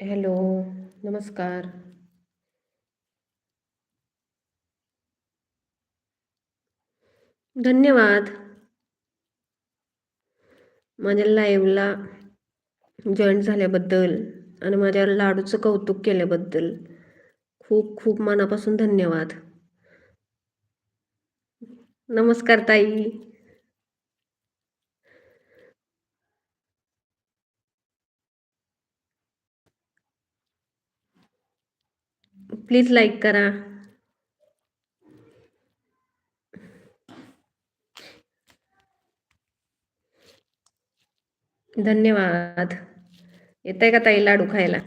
Hello नमस्कार. धन्यवाद. माझ्या लाईव्हला जॉईन झाल्याबद्दल आणि माझ्या लाडूचं कौतुक केल्याबद्दल खूप खूप मनापासून धन्यवाद. नमस्कार ताई. प्लीज लाईक करा. धन्यवाद. येत आहे का ताई लाडू खायला?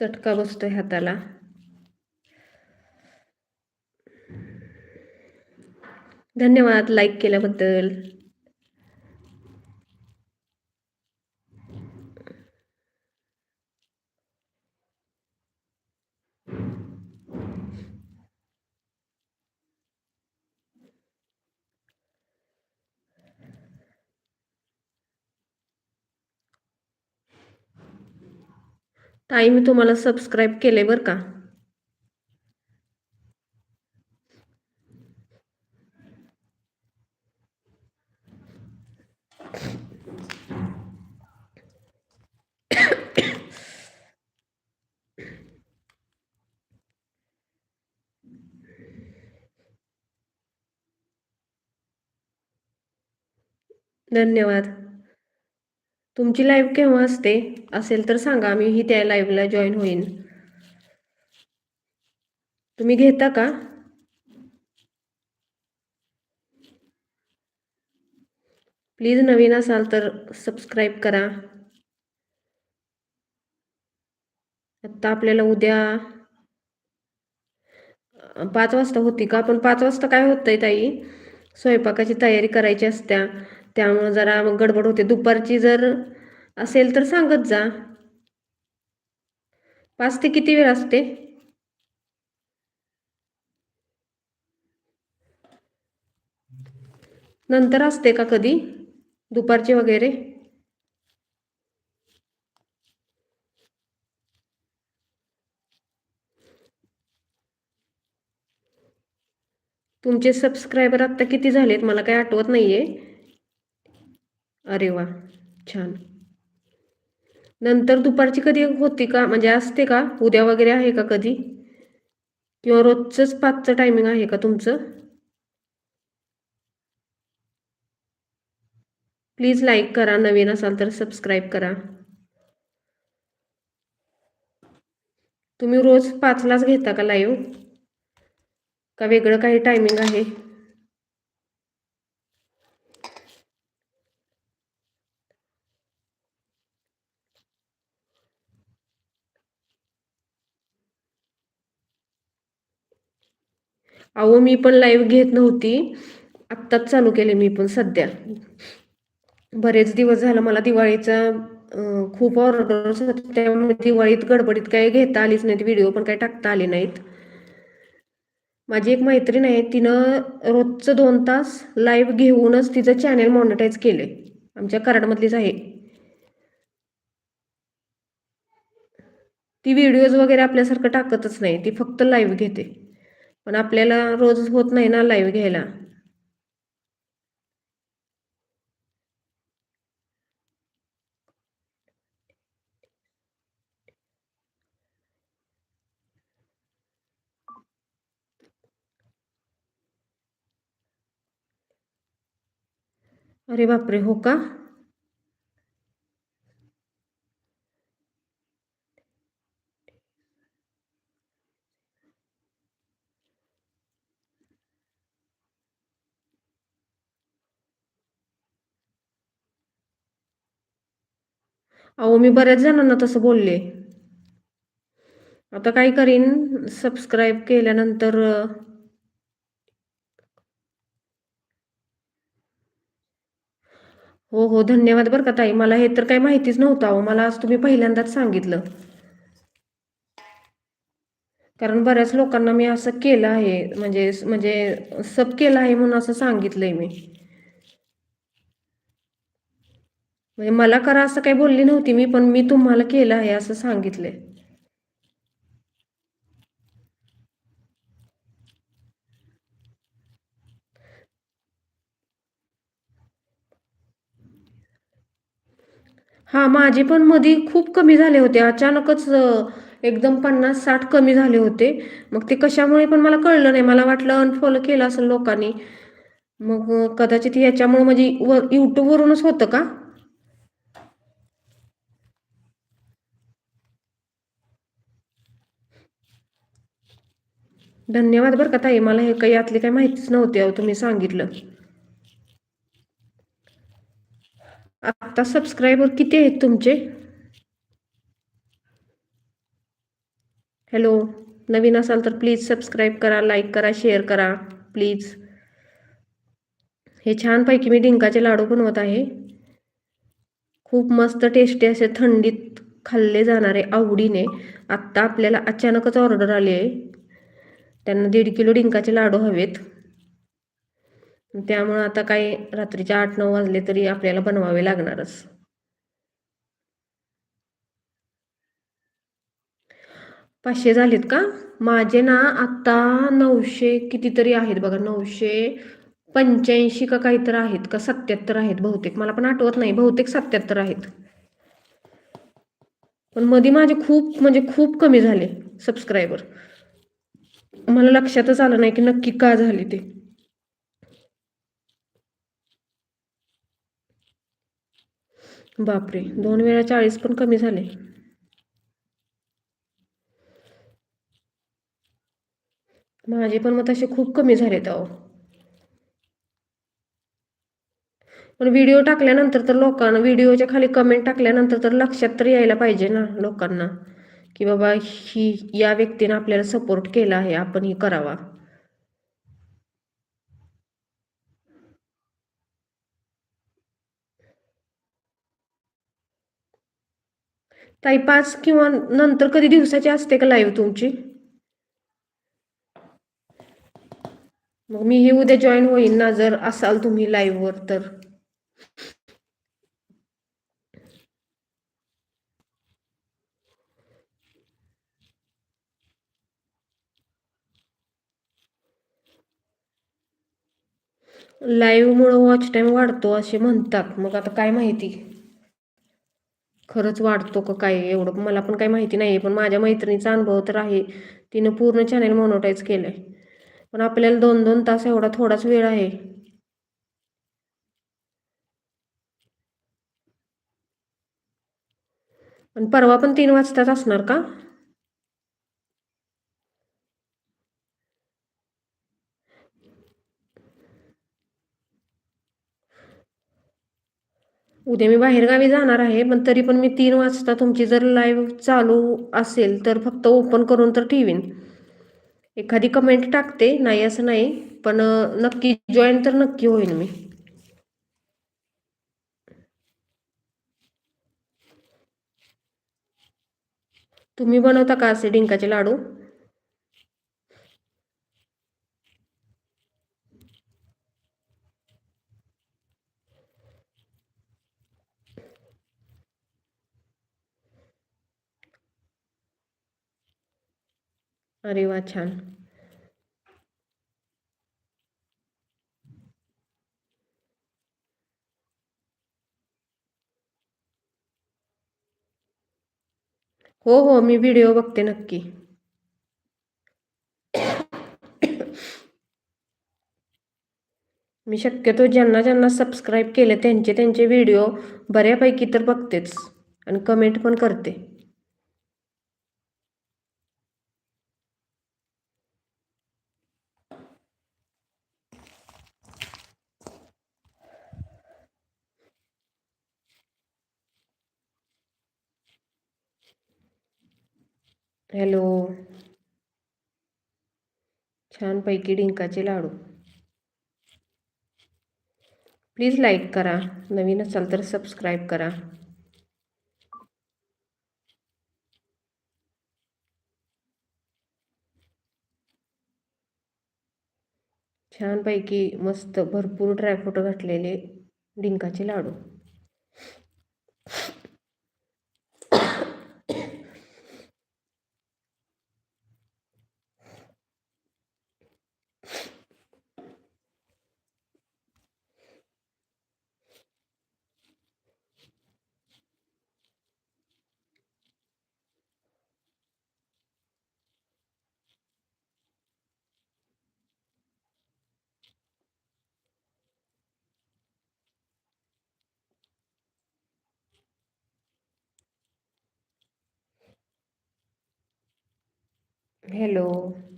चटका बसतोय हाताला. धन्यवाद लाईक केल्याबद्दल. ताई मी तुम्हाला सबस्क्राईब केले बरं का? धन्यवाद. तुमची लाईव्ह केव्हा असते? असेल तर सांगा मीही त्या लाईव्हला जॉईन होईन. तुम्ही घेता का? प्लीज नवीन असाल तर सबस्क्राईब करा. आत्ता आपल्याला उद्या पाच वाजता होती का? पण पाच वाजता काय होतंय ताई? स्वयंपाकाची तयारी करायची असत्या. त्यामुळं जरा मग गडबड होते. दुपारची जर असेल तर सांगत जा. पाच ते किती वेळ असते? नंतर असते का कधी? दुपारचे वगैरे? तुमचे सबस्क्रायबर आत्ता किती झालेत? मला काही आठवत नाहीये. अरे वा छान. नंतर दुपारची कधी होती का? म्हणजे असते का? उद्या वगैरे आहे का कधी? किंवा रोजचंच पाचचं टायमिंग आहे का तुमचं? प्लीज लाईक करा नवीन असाल तर सबस्क्राईब करा. तुम्ही रोज पाचलाच घेता का लाईव्ह का वेगळं काही टायमिंग आहे? अहो मी पण लाईव्ह घेत नव्हती. आत्ताच चालू केले मी पण सध्या. बरेच दिवस झालं मला दिवाळीचा खूप ऑर्डर्स त्यामुळे दिवाळीत गडबडीत काही घेता आलीच नाहीत. व्हिडिओ पण काही टाकता आले नाहीत. माझी एक मैत्रीण आहे तिनं रोजचं दोन तास लाईव्ह घेऊनच तिचं चॅनेल मॉनिटाईज केले आमच्या कराडमधलीच आहे. ती व्हिडिओज वगैरे आपल्यासारखं टाकतच नाही. ती फक्त लाईव्ह घेते. पण आपल्याला रोज होत नाही ना लाईव्ह घ्यायला. अरे बापरे हो का? अहो मी बऱ्याच जणांना तसं बोलले. आता काय करीन? सबस्क्राईब केल्यानंतर हो हो धन्यवाद बरं का ताई. मला हे तर काही माहितीच नव्हतं अहो. मला आज तुम्ही पहिल्यांदाच सांगितलं. कारण बऱ्याच लोकांना मी असं केलं आहे. म्हणजे म्हणजे सब केलं आहे म्हणून असं सांगितलंय मी. म्हणजे मला करा असं काही बोलली नव्हती मी पण मी तुम्हाला केलं आहे असं सांगितलंय. हा माझे पण मधी खूप कमी झाले होते. अचानकच एकदम पन्नास साठ कमी झाले होते. मग ते कशामुळे पण मला कळलं नाही. मला वाटलं अनफॉलो केलं असेल लोकांनी. मग कदाचित याच्यामुळे म्हणजे वर यूट्यूबवरूनच होतं का? धन्यवाद बरं का ताई. मला हे काही यातली काही माहितीच नव्हती अहो तुम्ही सांगितलं. आता सबस्क्रायबर किती आहेत तुमचे? हॅलो नवीन असाल तर प्लीज सबस्क्राईब करा लाईक करा शेअर करा प्लीज हे छानपैकी मी डिंकाचे लाडू बनवत आहे. खूप मस्त टेस्टी असे थंडीत खाल्ले जाणारे आवडीने. आत्ता आपल्याला अचानकच ऑर्डर आली आहे. त्यांना दीड किलो डिंकाचे लाडू हवेत. त्यामुळं आता काय रात्रीचे आठ नऊ वाजले तरी आपल्याला बनवावे लागणारच. पाचशे झालेत का? माझे ना आत्ता नऊशे कितीतरी आहेत बघा नऊशे पंच्याऐंशी का काहीतरी आहेत का सत्याहत्तर आहेत बहुतेक. मला पण आठवत नाही बहुतेक सत्याहत्तर आहेत. पण मध्ये माझे खूप म्हणजे खूप कमी झाले सबस्क्रायबर मला लक्षातच आलं नाही की नक्की का झाले ते. बापरे दोन वेळा चाळीस पण कमी झाले. माझे पण मग तसे खूप कमी झालेत अहो. पण व्हिडिओ टाकल्यानंतर तर लोकांना व्हिडिओच्या खाली कमेंट टाकल्यानंतर तर लक्षात तर यायला पाहिजे ना लोकांना. की बाबा ही या व्यक्तीने आपल्याला सपोर्ट केला आहे आपण हे करावा. ताई पाच किंवा नंतर कधी दिवसाची असते का लाईव्ह तुमची? मग मी हे उद्या जॉईन होईन ना जर असाल तुम्ही लाईव्हवर तर. लाईव्हमुळं वॉच टाईम वाढतो असे म्हणतात. मग आता काय माहिती? खरंच वाढतो का काय एवढं? मला पण काही माहिती नाही पण माझ्या मैत्रिणीचा अनुभव तर आहे. तिनं पूर्ण चॅनेल मोनोटाईज केलंय. पण आपल्याला दोन दोन तास एवढा थोडाच वेळ आहे. पण परवा पण तीन वाजताच असणार का? उद्या मी बाहेरगावी जाणार आहे पण तरी पण मी तीन वाजता तुमची जर लाईव्ह चालू असेल तर फक्त ओपन करून तर ठेवीन. एखादी कमेंट टाकते नाही असं नाही पण नक्की जॉईन तर नक्की होईन मी. तुम्ही बनवता का असे डिंकाचे लाडू? अरे वा छान. हो हो मी व्हिडिओ बघते नक्की. मी शक्यतो ज्यांना ज्यांना सबस्क्राईब केले त्यांचे त्यांचे व्हिडिओ बऱ्यापैकी तर बघतेच आणि कमेंट पण करते. हॅलो. छानपैकी डिंकाचे लाडू. प्लीज लाईक करा. नवीन असाल तर सबस्क्राईब करा. छानपैकी मस्त भरपूर ड्रायफ्रूट घातलेले डिंकाचे लाडू. हॅलो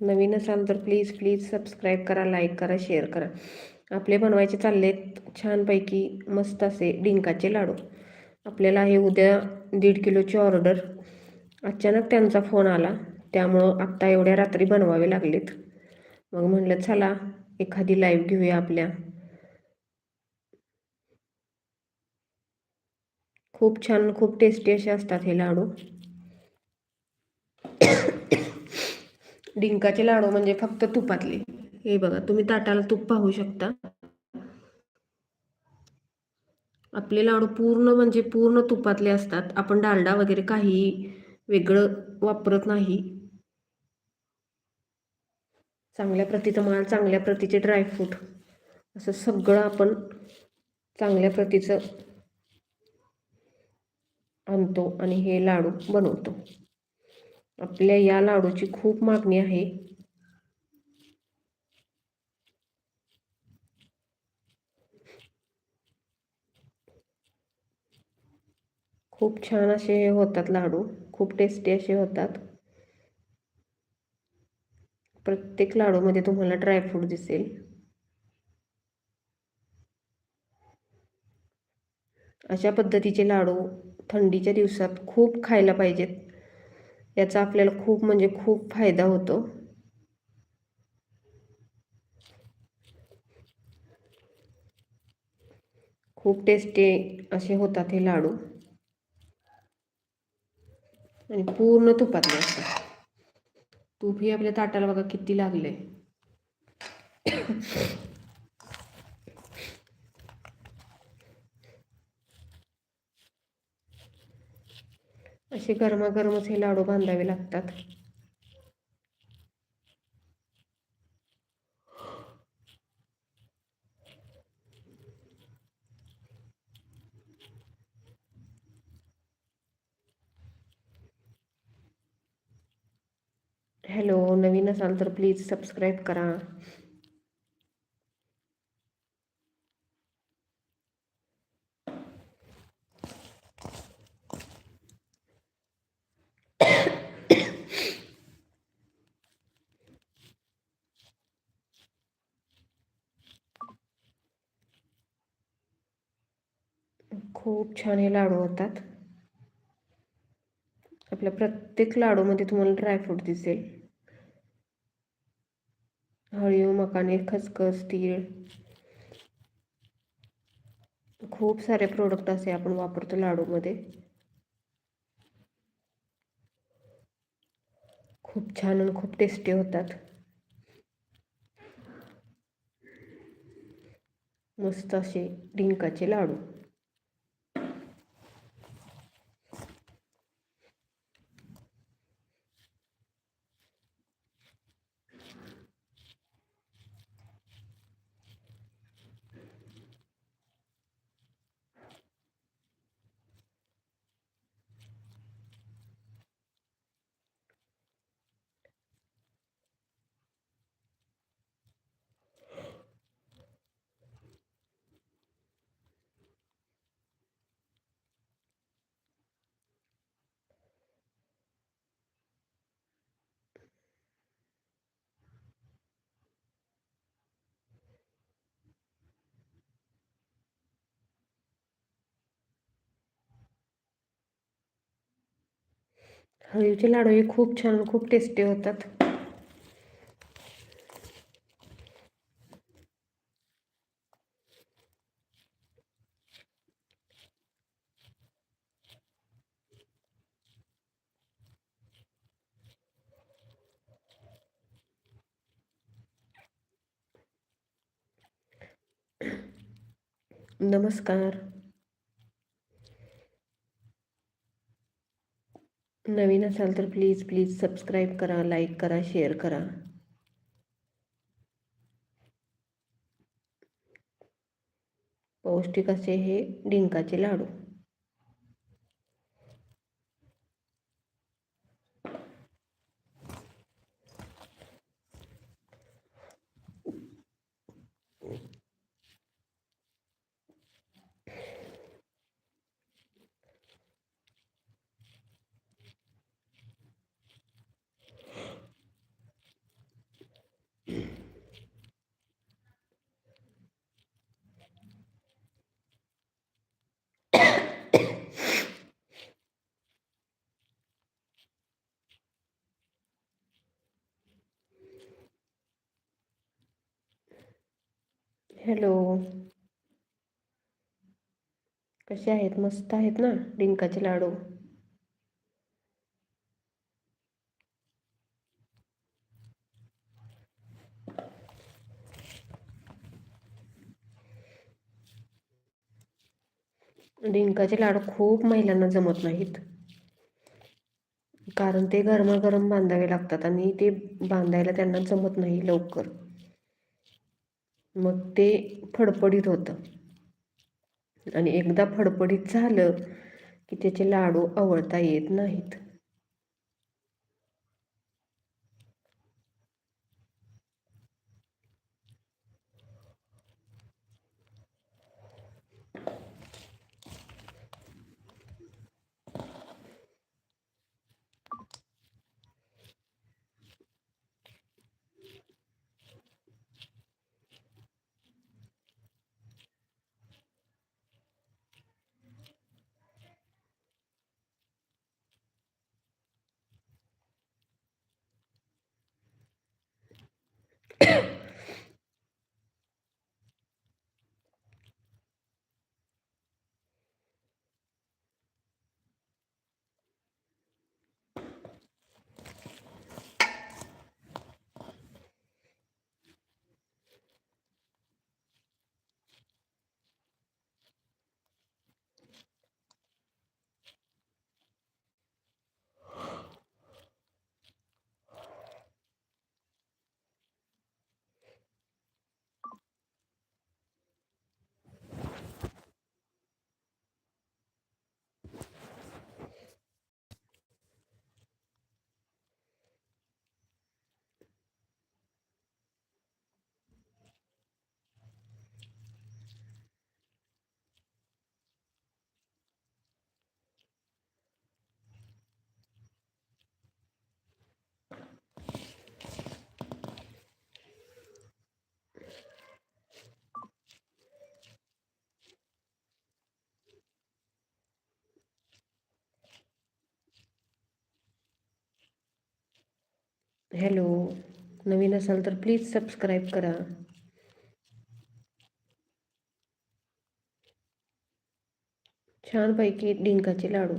नवीन असाल तर प्लीज प्लीज सबस्क्राईब करा लाईक करा शेअर करा. आपले बनवायचे चाललेत छानपैकी मस्त असे डिंकाचे लाडू. आपल्याला आहे उद्या दीड किलोची ऑर्डर अचानक त्यांचा फोन आला. त्यामुळं आत्ता एवढ्या रात्री बनवावे लागलेत. मग म्हणलं चला एखादी लाईव्ह घेऊया आपल्या. खूप छान खूप टेस्टी असे असतात हे लाडू. डिंकाचे लाडू म्हणजे फक्त तुपातले. हे बघा तुम्ही ताटाला तूप पाहू शकता. आपले लाडू पूर्ण म्हणजे पूर्ण तुपातले असतात. आपण डालडा वगैरे काही वेगळं वापरत नाही. चांगल्या प्रतीचं माल चांगल्या प्रतीचे ड्रायफ्रूट असं सगळं आपण चांगल्या प्रतीचं आणतो आणि हे लाडू बनवतो. आपल्या या लाडूची खूप मागणी आहे. खूप छान असे हे होतात लाडू खूप टेस्टी असे होतात. प्रत्येक लाडूमध्ये तुम्हाला ड्रायफ्रूट दिसेल. अशा पद्धतीचे लाडू थंडीच्या दिवसात खूप खायला पाहिजेत. याचा आपल्याला खूप म्हणजे खूप फायदा होतो. खूप टेस्टी असे होतात हे लाडू. आणि पूर्ण तुपातले असतात. तूप ही आपल्या ताटाला बघा किती लागले असे गरमागरमच हे लाडू बांधावे लागतात. हॅलो नवीन असाल तर प्लीज सबस्क्राईब करा. खूप छान हे लाडू होतात. आपल्या प्रत्येक लाडूमध्ये तुम्हाला ड्रायफ्रूट दिसेल. हळीव मकाने खसखस तीळ. खूप सारे प्रोडक्ट असे आपण वापरतो लाडूमध्ये. खूप छान आणि खूप टेस्टी होतात. मस्त असे डिंकाचे लाडू. हळीचे लाडू हे खूप छान खूप टेस्टी होतात. नमस्कार. नवीन असाल तर प्लीज प्लीज सबस्क्राईब करा लाईक करा शेअर करा. पौष्टिक असे हे डिंकाचे लाडू. हॅलो. कसे आहेत? मस्त आहेत ना डिंकाचे लाडू? डिंकाचे लाडू खूप महिलांना जमत नाहीत. कारण ते गरमागरम बांधावे लागतात आणि ते बांधायला त्यांना जमत नाही लवकर. मग ते फडफडीत होतं. आणि एकदा फडफडीत झालं की त्याचे लाडू आवळता येत नाहीत. हॅलो नवीन असाल तो प्लीज़ सबस्क्राईब करा. छान पैकी डिंका लाडू.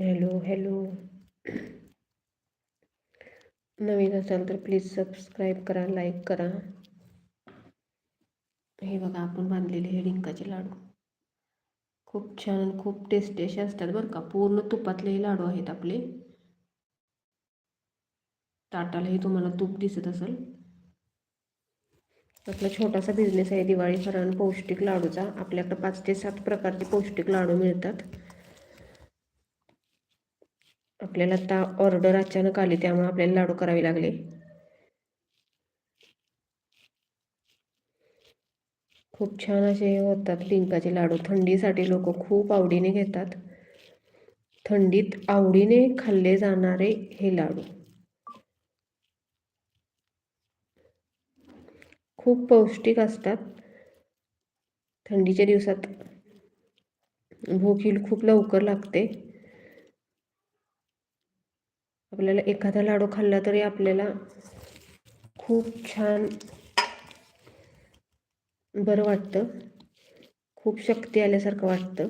हॅलो हॅलो नवीन असाल तर प्लीज सबस्क्राईब करा लाईक करा. हे बघा आपण बांधलेले हे डिंकाचे लाडू. खूप छान खूप टेस्टी असे असतात बरं का. पूर्ण तुपातले हे लाडू आहेत आपले. ताटालाही तुम्हाला तूप दिसत असेल. आपला छोटासा बिझनेस आहे दिवाळी फराळ पौष्टिक लाडूचा. आपल्याकडे पाच ते सात प्रकारचे पौष्टिक लाडू मिळतात. आपल्याला आता ऑर्डर अचानक आली त्यामुळे आपल्याला लाडू करावे लागले. खूप छान असे होतात डिंकाचे लाडू. थंडीसाठी लोक खूप आवडीने घेतात. थंडीत आवडीने खाल्ले जाणारे हे लाडू. खूप पौष्टिक असतात. थंडीच्या दिवसात भूक ही खूप लवकर लागते. आपल्याला एखादा लाडू खाल्ला तरी आपल्याला खूप छान बरं वाटतं. खूप शक्ती आल्यासारखं वाटतं.